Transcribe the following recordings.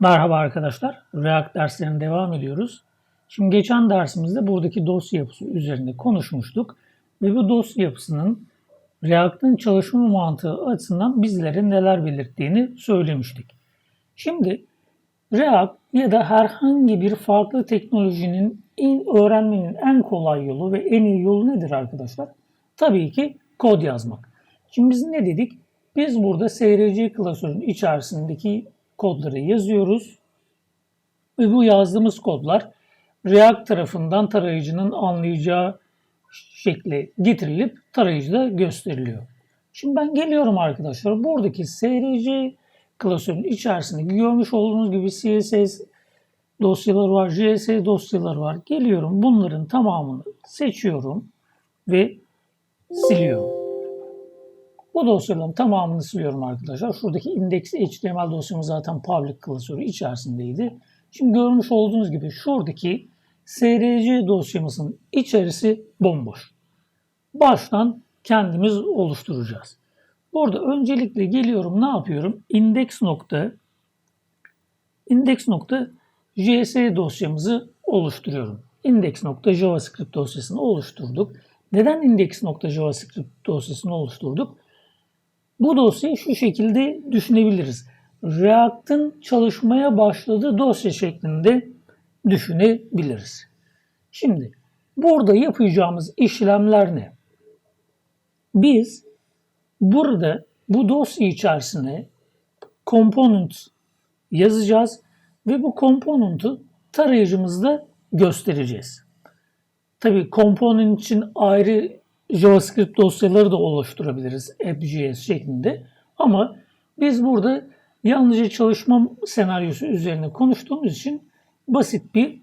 Merhaba arkadaşlar. React derslerine devam ediyoruz. Şimdi geçen dersimizde buradaki dosya yapısı üzerinde konuşmuştuk. Ve bu dosya yapısının React'ın çalışma mantığı açısından bizlere neler belirttiğini söylemiştik. Şimdi React ya da herhangi bir farklı teknolojinin en, öğrenmenin en kolay yolu ve en iyi yolu nedir arkadaşlar? Tabii ki kod yazmak. Şimdi biz ne dedik? Biz burada SRC klasörün içerisindeki kodları yazıyoruz. Ve bu yazdığımız kodlar React tarafından tarayıcının anlayacağı şekle getirilip tarayıcıda gösteriliyor. Şimdi ben geliyorum arkadaşlar. Buradaki SRC klasörün içerisinde görmüş olduğunuz gibi CSS dosyalar var, JS dosyalar var. Geliyorum bunların tamamını seçiyorum ve siliyorum. Bu dosyaların tamamını siliyorum arkadaşlar. Şuradaki index HTML dosyamız zaten public klasörü içerisindeydi. Şimdi görmüş olduğunuz gibi şuradaki SRC dosyamızın içerisi bomboş. Baştan kendimiz oluşturacağız. Burada öncelikle geliyorum ne yapıyorum? Index nokta index nokta JS dosyamızı oluşturuyorum. Index nokta JavaScript dosyasını oluşturduk. Neden index nokta JavaScript dosyasını oluşturduk? Bu dosyayı şu şekilde düşünebiliriz. React'ın çalışmaya başladığı dosya şeklinde düşünebiliriz. Şimdi burada yapacağımız işlemler ne? Biz burada bu dosya içerisine component yazacağız ve bu component'ı tarayıcımızda göstereceğiz. Tabii component için ayrı JavaScript dosyaları da oluşturabiliriz app.js şeklinde. Ama biz burada yalnızca çalışma senaryosu üzerine konuştuğumuz için basit bir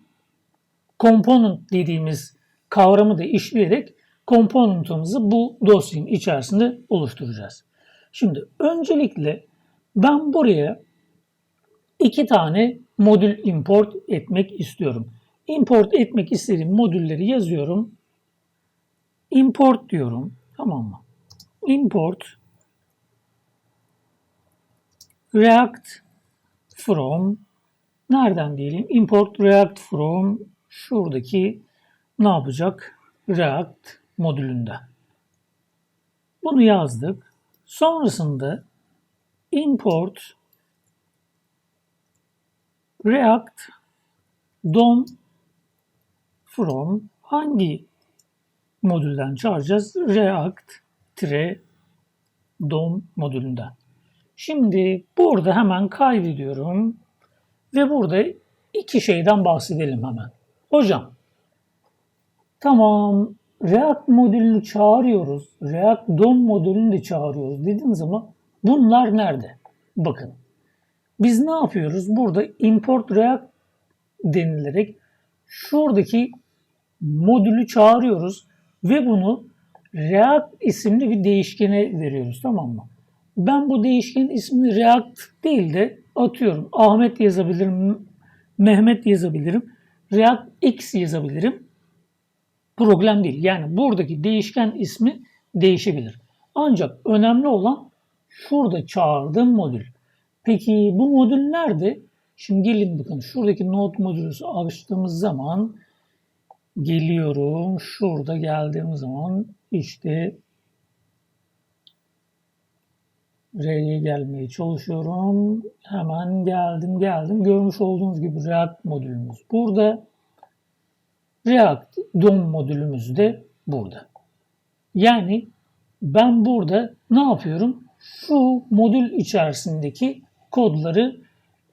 component dediğimiz kavramı da işleyerek component'ımızı bu dosyanın içerisinde oluşturacağız. Şimdi öncelikle ben buraya iki tane modül import etmek istiyorum. Import etmek istediğim modülleri yazıyorum import diyorum. Tamam mı? Import React from nereden diyelim? Import React from şuradaki ne yapacak? React modülünde. Bunu yazdık. Sonrasında import React DOM from hangi modülden çağıracağız. React-DOM modülünden. Şimdi burada hemen kaydediyorum. Ve burada iki şeyden bahsedelim hemen. Hocam, tamam React modülünü çağırıyoruz. React DOM modülünü de çağırıyoruz dediğiniz zaman bunlar nerede? Bakın. Biz ne yapıyoruz? Burada import React denilerek şuradaki modülü çağırıyoruz ve bunu React isimli bir değişkene veriyoruz tamam mı? Ben bu değişkenin ismini React değil de atıyorum Ahmet yazabilirim, Mehmet yazabilirim, React X yazabilirim. Problem değil. Yani buradaki değişken ismi değişebilir. Ancak önemli olan şurada çağırdığım modül. Peki bu modül nerede? Şimdi gelin bakın şuradaki node modülü açtığımız zaman geliyorum. Şurada geldiğim zaman işte R'ye gelmeye çalışıyorum. Hemen geldim geldim. Görmüş olduğunuz gibi React modülümüz burada. React DOM modülümüz de burada. Yani ben burada ne yapıyorum? Şu modül içerisindeki kodları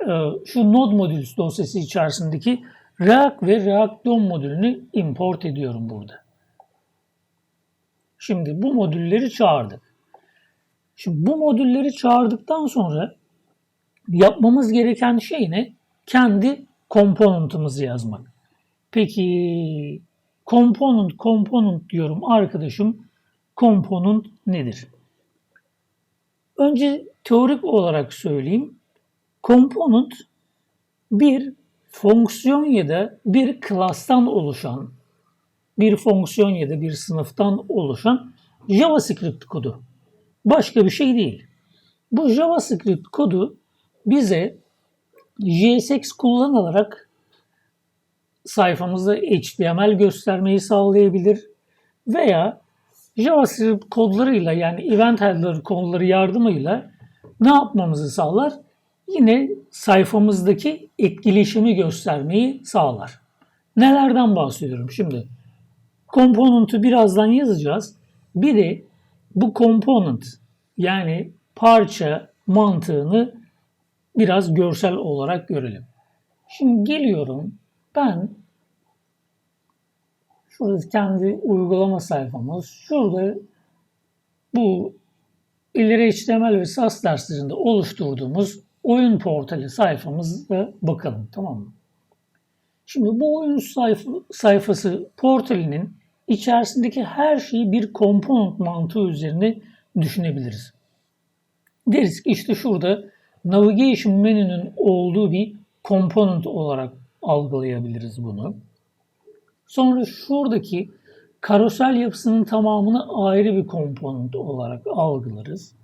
e, şu node modül dosyası içerisindeki React ve React DOM modülünü import ediyorum burada. Şimdi bu modülleri çağırdık. Şimdi bu modülleri çağırdıktan sonra yapmamız gereken şey ne? Kendi komponentimizi yazmak. Peki component component diyorum arkadaşım. Component nedir? Önce teorik olarak söyleyeyim. Component bir fonksiyon ya da bir klastan oluşan, bir fonksiyon ya da bir sınıftan oluşan JavaScript kodu. Başka bir şey değil. Bu JavaScript kodu bize JSX kullanılarak sayfamızda HTML göstermeyi sağlayabilir veya JavaScript kodlarıyla yani event handler kodları yardımıyla ne yapmamızı sağlar? Yine sayfamızdaki etkileşimi göstermeyi sağlar. Nelerden bahsediyorum şimdi? Component'ı birazdan yazacağız. Bir de bu component yani parça mantığını biraz görsel olarak görelim. Şimdi geliyorum ben şurada kendi uygulama sayfamız. Şurada bu ileri HTML ve SAS derslerinde oluşturduğumuz oyun portali sayfamıza bakalım tamam mı? Şimdi bu oyun sayfa, sayfası portalinin içerisindeki her şeyi bir component mantığı üzerine düşünebiliriz. Deriz ki işte şurada navigation menünün olduğu bir component olarak algılayabiliriz bunu. Sonra şuradaki karosel yapısının tamamını ayrı bir komponent olarak algılarız.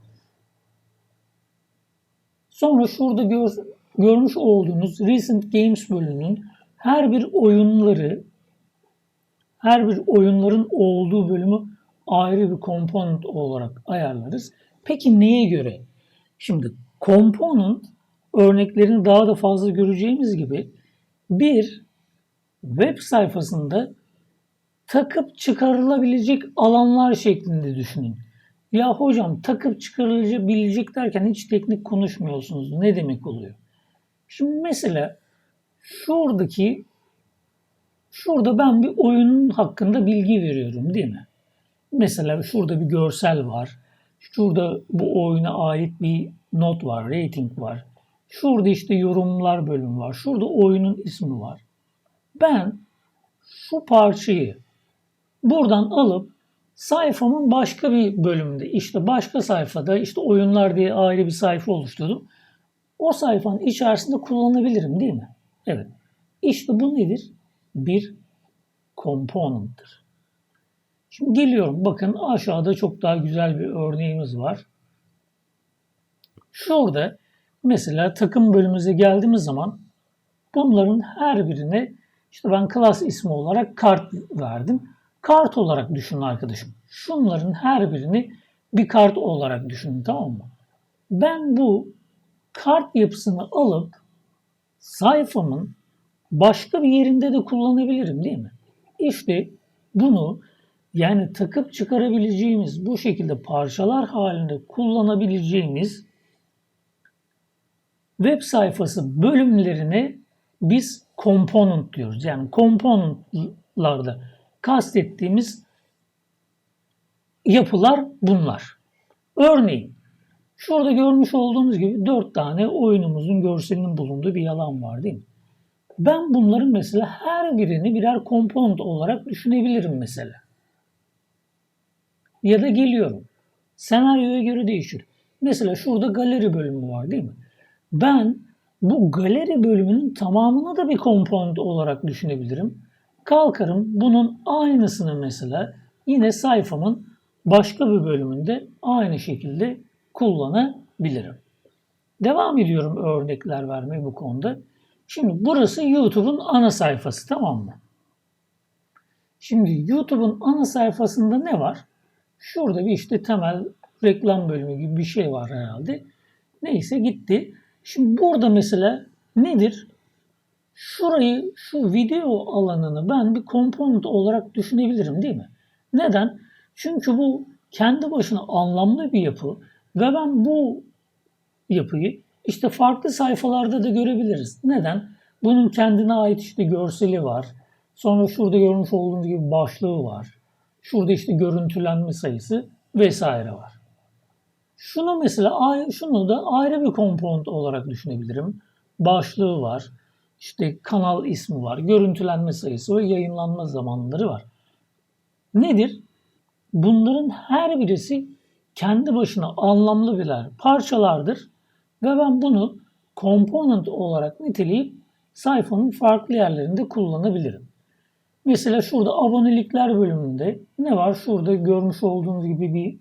Sonra şurada gör, görmüş olduğunuz Recent Games bölümünün her bir oyunları her bir oyunların olduğu bölümü ayrı bir komponent olarak ayarlarız. Peki neye göre? Şimdi komponent örneklerini daha da fazla göreceğimiz gibi bir web sayfasında takıp çıkarılabilecek alanlar şeklinde düşünün. Ya hocam takıp çıkarılabilecek derken hiç teknik konuşmuyorsunuz. Ne demek oluyor? Şimdi mesela şuradaki şurada ben bir oyunun hakkında bilgi veriyorum değil mi? Mesela şurada bir görsel var. Şurada bu oyuna ait bir not var, rating var. Şurada işte yorumlar bölümü var. Şurada oyunun ismi var. Ben şu parçayı buradan alıp sayfamın başka bir bölümünde işte başka sayfada işte oyunlar diye ayrı bir sayfa oluşturdum. O sayfanın içerisinde kullanabilirim değil mi? Evet. İşte bu nedir? Bir component'tır. Şimdi geliyorum. Bakın aşağıda çok daha güzel bir örneğimiz var. Şurada mesela takım bölümümüze geldiğimiz zaman bunların her birine işte ben klas ismi olarak kart verdim. Kart olarak düşünün arkadaşım. Şunların her birini bir kart olarak düşünün tamam mı? Ben bu kart yapısını alıp sayfamın başka bir yerinde de kullanabilirim değil mi? İşte bunu yani takıp çıkarabileceğimiz bu şekilde parçalar halinde kullanabileceğimiz web sayfası bölümlerine biz component diyoruz. Yani componentlarda kastettiğimiz yapılar bunlar. Örneğin şurada görmüş olduğunuz gibi dört tane oyunumuzun görselinin bulunduğu bir alan var değil mi? Ben bunların mesela her birini birer component olarak düşünebilirim mesela. Ya da geliyorum. Senaryoya göre değişir. Mesela şurada galeri bölümü var değil mi? Ben bu galeri bölümünün tamamını da bir komponent olarak düşünebilirim. Kalkarım bunun aynısını mesela yine sayfamın başka bir bölümünde aynı şekilde kullanabilirim. Devam ediyorum örnekler vermeye bu konuda. Şimdi burası YouTube'un ana sayfası tamam mı? Şimdi YouTube'un ana sayfasında ne var? Şurada bir işte temel reklam bölümü gibi bir şey var herhalde. Neyse gitti. Şimdi burada mesela nedir? Şurayı, şu video alanını ben bir komponent olarak düşünebilirim değil mi? Neden? Çünkü bu kendi başına anlamlı bir yapı ve ben bu yapıyı işte farklı sayfalarda da görebiliriz. Neden? Bunun kendine ait işte görseli var. Sonra şurada görmüş olduğunuz gibi başlığı var. Şurada işte görüntülenme sayısı vesaire var. Şunu mesela şunu da ayrı bir komponent olarak düşünebilirim. Başlığı var. İşte kanal ismi var. Görüntülenme sayısı ve yayınlanma zamanları var. Nedir? Bunların her birisi kendi başına anlamlı birer parçalardır ve ben bunu komponent olarak niteleyip sayfanın farklı yerlerinde kullanabilirim. Mesela şurada abonelikler bölümünde ne var? Şurada görmüş olduğunuz gibi bir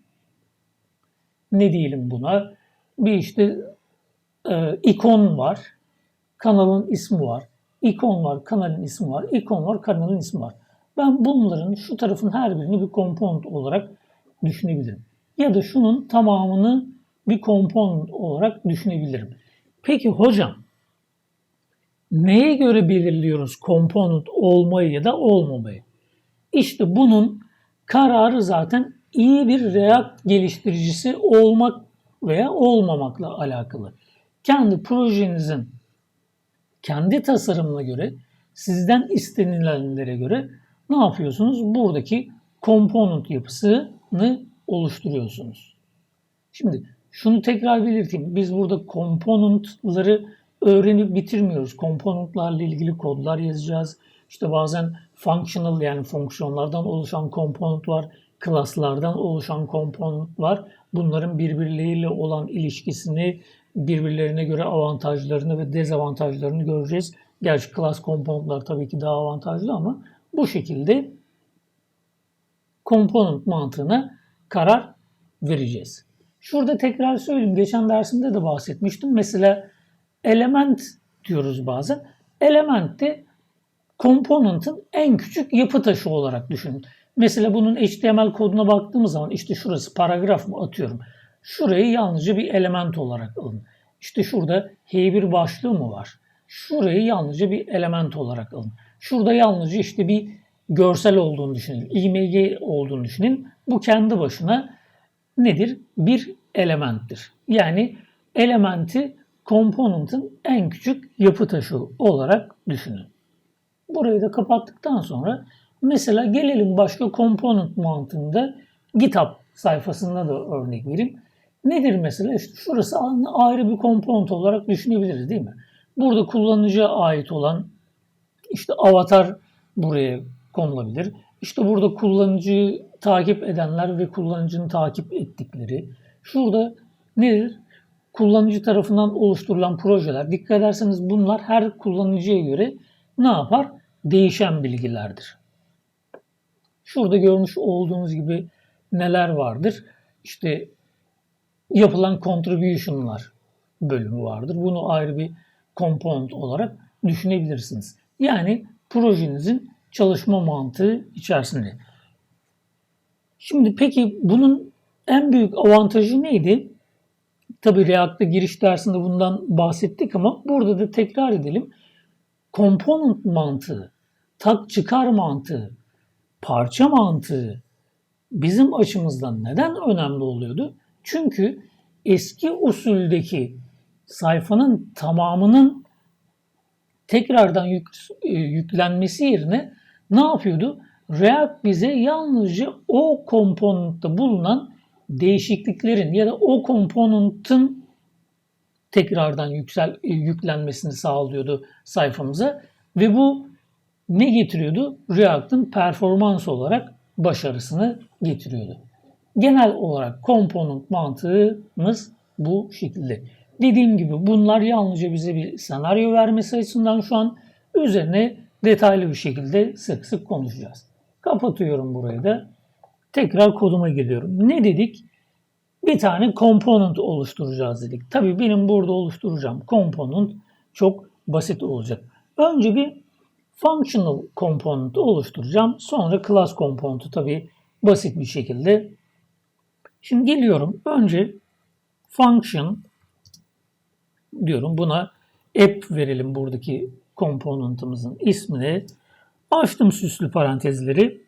ne diyelim buna? Bir işte e, ikon var. Kanalın ismi var. İkon var, kanalın ismi var. İkon var, kanalın ismi var. Ben bunların şu tarafın her birini bir component olarak düşünebilirim. Ya da şunun tamamını bir component olarak düşünebilirim. Peki hocam neye göre belirliyoruz component olmayı ya da olmamayı? İşte bunun kararı zaten iyi bir React geliştiricisi olmak veya olmamakla alakalı. Kendi projenizin kendi tasarımına göre sizden istenilenlere göre ne yapıyorsunuz? Buradaki component yapısını oluşturuyorsunuz. Şimdi şunu tekrar belirteyim. Biz burada component'ları öğrenip bitirmiyoruz. Component'larla ilgili kodlar yazacağız. İşte bazen functional yani fonksiyonlardan oluşan component var. Klaslardan oluşan component var. Bunların birbirleriyle olan ilişkisini, birbirlerine göre avantajlarını ve dezavantajlarını göreceğiz. Gerçi class componentlar tabii ki daha avantajlı ama bu şekilde component mantığına karar vereceğiz. Şurada tekrar söyleyeyim. Geçen dersimde de bahsetmiştim. Mesela element diyoruz bazen. Element de component'ın en küçük yapı taşı olarak düşünün. Mesela bunun HTML koduna baktığımız zaman işte şurası paragraf mı atıyorum. Şurayı yalnızca bir element olarak alın. İşte şurada H1 başlığı mı var? Şurayı yalnızca bir element olarak alın. Şurada yalnızca işte bir görsel olduğunu düşünün. IMG olduğunu düşünün. Bu kendi başına nedir? Bir elementtir. Yani elementi komponentin en küçük yapı taşı olarak düşünün. Burayı da kapattıktan sonra mesela gelelim başka komponent mantığında GitHub sayfasında da örnek vereyim. Nedir mesela? İşte şurası ayrı bir komponent olarak düşünebiliriz değil mi? Burada kullanıcıya ait olan işte avatar buraya konulabilir. İşte burada kullanıcıyı takip edenler ve kullanıcının takip ettikleri. Şurada nedir? Kullanıcı tarafından oluşturulan projeler. Dikkat ederseniz bunlar her kullanıcıya göre ne yapar? Değişen bilgilerdir. Şurada görmüş olduğunuz gibi neler vardır? İşte yapılan contribution'lar bölümü vardır. Bunu ayrı bir component olarak düşünebilirsiniz. Yani projenizin çalışma mantığı içerisinde. Şimdi peki bunun en büyük avantajı neydi? Tabi React'ta giriş dersinde bundan bahsettik ama burada da tekrar edelim. Component mantığı, tak çıkar mantığı, parça mantığı bizim açımızdan neden önemli oluyordu? Çünkü eski usuldeki sayfanın tamamının tekrardan yük, e, yüklenmesi yerine ne yapıyordu? React bize yalnızca o komponentte bulunan değişikliklerin ya da o komponentin tekrardan yüksel, e, yüklenmesini sağlıyordu sayfamıza ve bu ne getiriyordu? React'ın performans olarak başarısını getiriyordu. Genel olarak komponent mantığımız bu şekilde. Dediğim gibi bunlar yalnızca bize bir senaryo vermesi açısından şu an üzerine detaylı bir şekilde sık sık konuşacağız. Kapatıyorum burayı da. Tekrar koduma geliyorum. Ne dedik? Bir tane component oluşturacağız dedik. Tabii benim burada oluşturacağım component çok basit olacak. Önce bir functional component oluşturacağım. Sonra class component'ı tabii basit bir şekilde. Şimdi geliyorum. Önce function diyorum. Buna app verelim buradaki komponentımızın ismini. Açtım süslü parantezleri.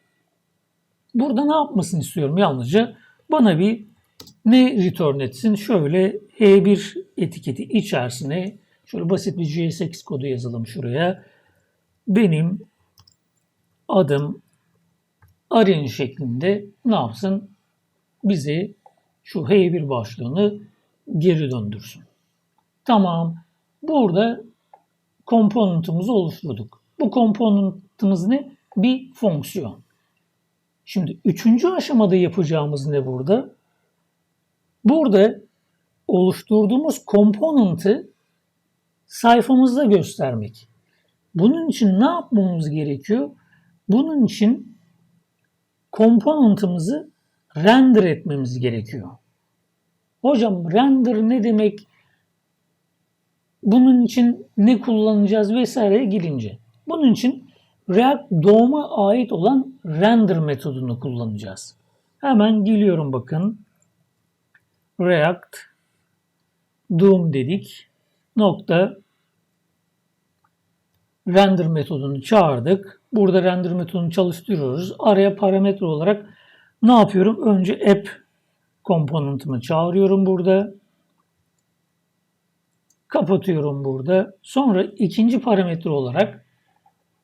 Burada ne yapmasını istiyorum yalnızca? Bana bir ne return etsin? Şöyle H1 etiketi içerisine şöyle basit bir JSX kodu yazalım şuraya. Benim adım Arin şeklinde ne yapsın? Bize şu H1 başlığını geri döndürsün. Tamam. Burada komponentimizi oluşturduk. Bu komponentimiz ne? Bir fonksiyon. Şimdi üçüncü aşamada yapacağımız ne burada? Burada oluşturduğumuz komponenti sayfamızda göstermek. Bunun için ne yapmamız gerekiyor? Bunun için komponentimizi render etmemiz gerekiyor. Hocam render ne demek? bunun için ne kullanacağız vesaireye girince. Bunun için React doğuma ait olan render metodunu kullanacağız. Hemen geliyorum bakın. React Doom dedik. Nokta render metodunu çağırdık. Burada render metodunu çalıştırıyoruz. Araya parametre olarak ne yapıyorum? Önce app komponentimi çağırıyorum burada. Kapatıyorum burada. Sonra ikinci parametre olarak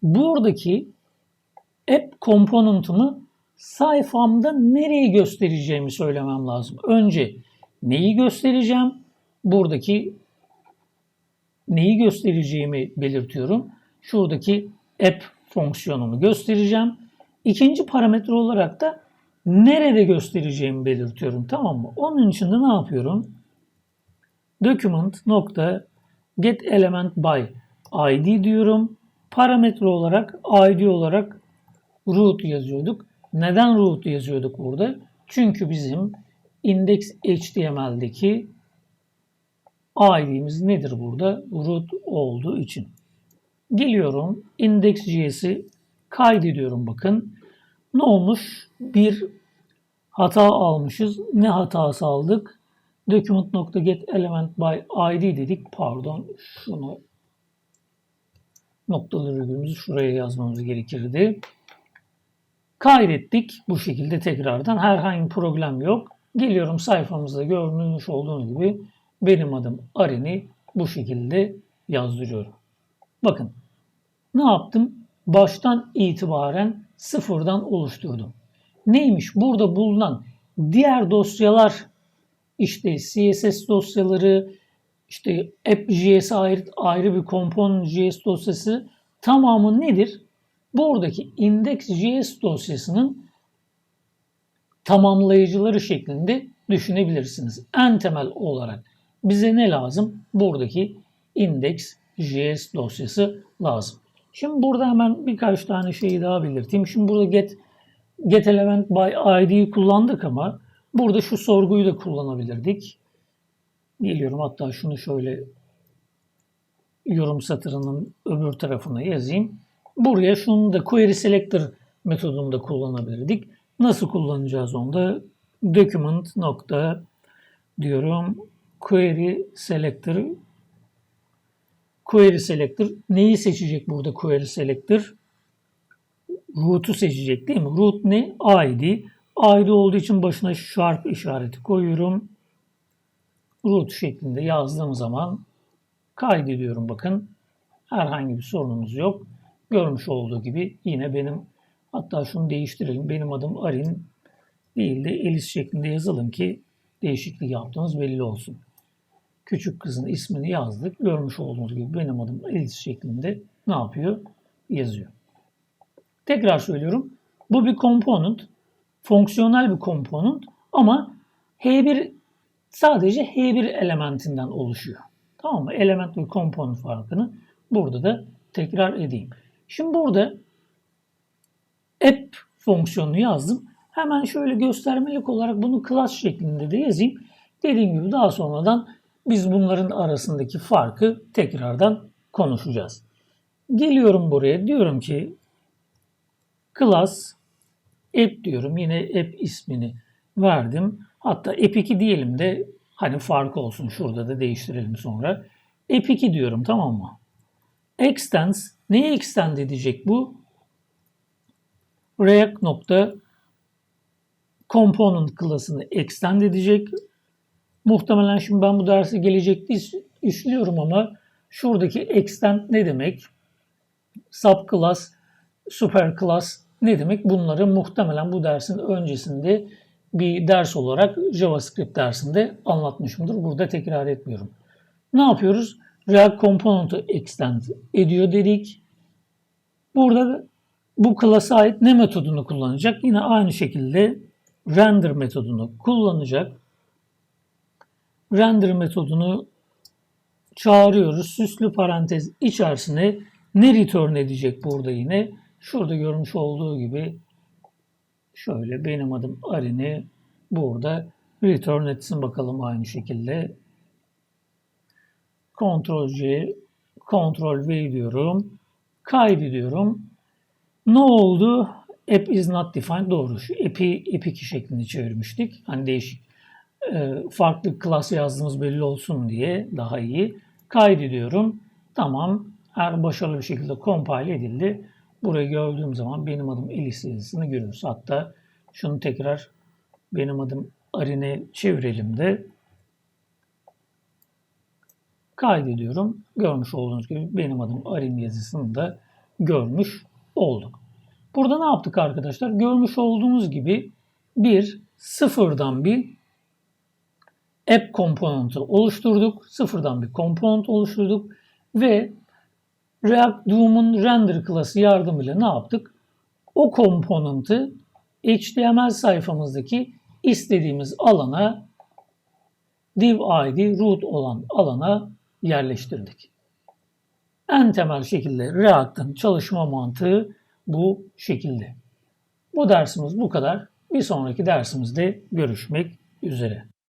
buradaki app komponentimi sayfamda nereye göstereceğimi söylemem lazım. Önce neyi göstereceğim? Buradaki neyi göstereceğimi belirtiyorum. Şuradaki app fonksiyonunu göstereceğim. İkinci parametre olarak da nerede göstereceğimi belirtiyorum. Tamam mı? Onun için de ne yapıyorum? Document nokta id diyorum. Parametre olarak id olarak root yazıyorduk. Neden root yazıyorduk burada? Çünkü bizim index HTML'deki ID'miz nedir burada? Root olduğu için. Geliyorum index.js'i kaydediyorum bakın. Ne olmuş? Bir hata almışız. Ne hatası aldık? Document.get element by id dedik. Pardon şunu noktalı virgülümüzü şuraya yazmamız gerekirdi. Kaydettik bu şekilde tekrardan. Herhangi problem yok. Geliyorum sayfamızda görmüş olduğunuz gibi benim adım Arin'i bu şekilde yazdırıyorum. Bakın ne yaptım? Baştan itibaren sıfırdan oluşturdum. Neymiş? Burada bulunan diğer dosyalar işte CSS dosyaları, işte app.js ayrı, ayrı bir component.js dosyası tamamı nedir? Buradaki index.js dosyasının tamamlayıcıları şeklinde düşünebilirsiniz. En temel olarak bize ne lazım? Buradaki index.js dosyası lazım. Şimdi burada hemen birkaç tane şeyi daha belirteyim. Şimdi burada get get element by id'yi kullandık ama burada şu sorguyu da kullanabilirdik. Geliyorum hatta şunu şöyle yorum satırının öbür tarafına yazayım. Buraya şunu da query selector metodunu kullanabilirdik. Nasıl kullanacağız onu da? Document nokta diyorum query selector query selector neyi seçecek burada query selector? Root'u seçecek değil mi? Root ne? ID. ID olduğu için başına sharp işareti koyuyorum. Root şeklinde yazdığım zaman kaydediyorum bakın. Herhangi bir sorunumuz yok. Görmüş olduğu gibi yine benim hatta şunu değiştirelim. Benim adım Arin değil de Elis şeklinde yazalım ki değişiklik yaptığımız belli olsun. Küçük kızın ismini yazdık. Görmüş olduğunuz gibi benim adım Elis şeklinde ne yapıyor? Yazıyor. Tekrar söylüyorum. Bu bir component. Fonksiyonel bir component ama H1 sadece H1 elementinden oluşuyor. Tamam mı? Element ve component farkını burada da tekrar edeyim. Şimdi burada app fonksiyonunu yazdım. Hemen şöyle göstermelik olarak bunu class şeklinde de yazayım. Dediğim gibi daha sonradan biz bunların arasındaki farkı tekrardan konuşacağız. Geliyorum buraya diyorum ki class app diyorum. Yine app ismini verdim. Hatta app2 diyelim de hani fark olsun. Şurada da değiştirelim sonra. app2 diyorum tamam mı? Extends neye extend edecek bu? React nokta component klasını extend edecek. Muhtemelen şimdi ben bu dersi gelecekte işliyorum ama şuradaki extend ne demek? Subclass, superclass ne demek? Bunları muhtemelen bu dersin öncesinde bir ders olarak JavaScript dersinde anlatmışımdır. Burada tekrar etmiyorum. Ne yapıyoruz? React Component'ı extend ediyor dedik. Burada bu class'a ait ne metodunu kullanacak? Yine aynı şekilde render metodunu kullanacak. Render metodunu çağırıyoruz. Süslü parantez içerisine ne return edecek burada yine? Şurada görmüş olduğu gibi şöyle benim adım Arin'i burada return etsin bakalım aynı şekilde. Ctrl C, Ctrl V diyorum. Kaydediyorum. Ne oldu? App is not defined. Doğru. Şu app'i app2 şeklinde çevirmiştik. Hani değişik e, farklı klas yazdığımız belli olsun diye daha iyi. Kaydediyorum. Tamam. Her başarılı bir şekilde compile edildi. Burayı gördüğüm zaman benim adım Elis yazısını görürüz. Hatta şunu tekrar benim adım Arine çevirelim de kaydediyorum. Görmüş olduğunuz gibi benim adım Arin yazısını da görmüş olduk. Burada ne yaptık arkadaşlar? Görmüş olduğunuz gibi bir sıfırdan bir app komponenti oluşturduk. Sıfırdan bir komponent oluşturduk ve React Doom'un render klası yardımıyla ne yaptık? O komponenti HTML sayfamızdaki istediğimiz alana div id root olan alana yerleştirdik. En temel şekilde React'ın çalışma mantığı bu şekilde. Bu dersimiz bu kadar. Bir sonraki dersimizde görüşmek üzere.